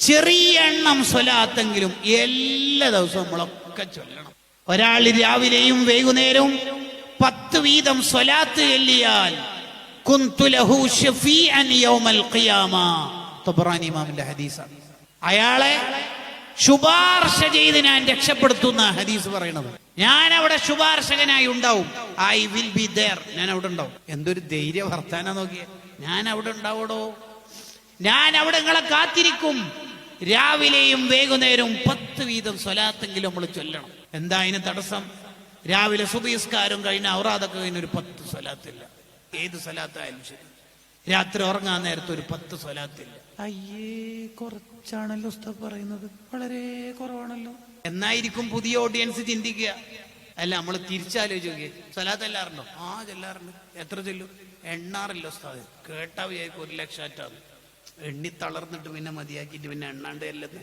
ചെറിയ എണ്ണം സ്വലാത്തെങ്കിലും എല്ലാ ദിവസവും നമ്മളൊക്കെ ചൊല്ലണം. ഒരാൾ രാവിലെയും വൈകുന്നേരവും പത്ത് വീതം സ്വലാത്ത് ചൊല്ലിയാൽ ഹദീസാണ്. അയാളെ ശുപാർശ ചെയ്ത് ഞാൻ രക്ഷപ്പെടുത്തുന്ന ഹദീസ് പറയണത്. ഞാൻ അവിടെ ശുപാർശകനായി ഉണ്ടാവും. ഐ വിൽ ബി ദർ ഞാൻ അവിടെ ഉണ്ടാവും. എന്തൊരു ധൈര്യ വർത്താന നോക്കിയേ. ഞാൻ അവിടെ ഉണ്ടാവടോ? ഞാൻ അവിടെ നിങ്ങളെ കാത്തിരിക്കും. രാവിലെയും വൈകുന്നേരവും പത്ത് വീതം സ്വലാത്തെങ്കിലും നമ്മൾ ചൊല്ലണം. എന്താ അതിന് തടസ്സം? രാവിലെ സുബീസ്കാരം കഴിഞ്ഞ ഔറാദൊക്കെ കഴിഞ്ഞ ഒരു പത്ത് സ്വലാത്തില്ല. ഏത് സ്വലാത്തായാലും ശരി. രാത്രി ഉറങ്ങാൻ നേരത്തെ ഒരു പത്ത് സ്വലാത്തില്ല. അയ്യേ കുറച്ചാണല്ലോ ഉസ്താദ് പറയുന്നത്. വളരെ കുറവാണല്ലോ. എന്നായിരിക്കും പുതിയ ഓഡിയൻസ് ചിന്തിക്കുക. അല്ല നമ്മൾ തിരിച്ചാലോചിക്കുക സ്വലാത്ത് എല്ലാറുണ്ടോ ആ ചെല്ലാറുണ്ട് എത്ര ചെല്ലും? എണ്ണാറില്ല ഉസ്താദ്? കേട്ടാ വിചാരിക്കും ഒരു ലക്ഷം ആറ്റാന്ന് എണ്ണി തളർന്നിട്ട് പിന്നെ മതിയാക്കിയിട്ട് പിന്നെ എണ്ണാണ്ട് എല്ലത്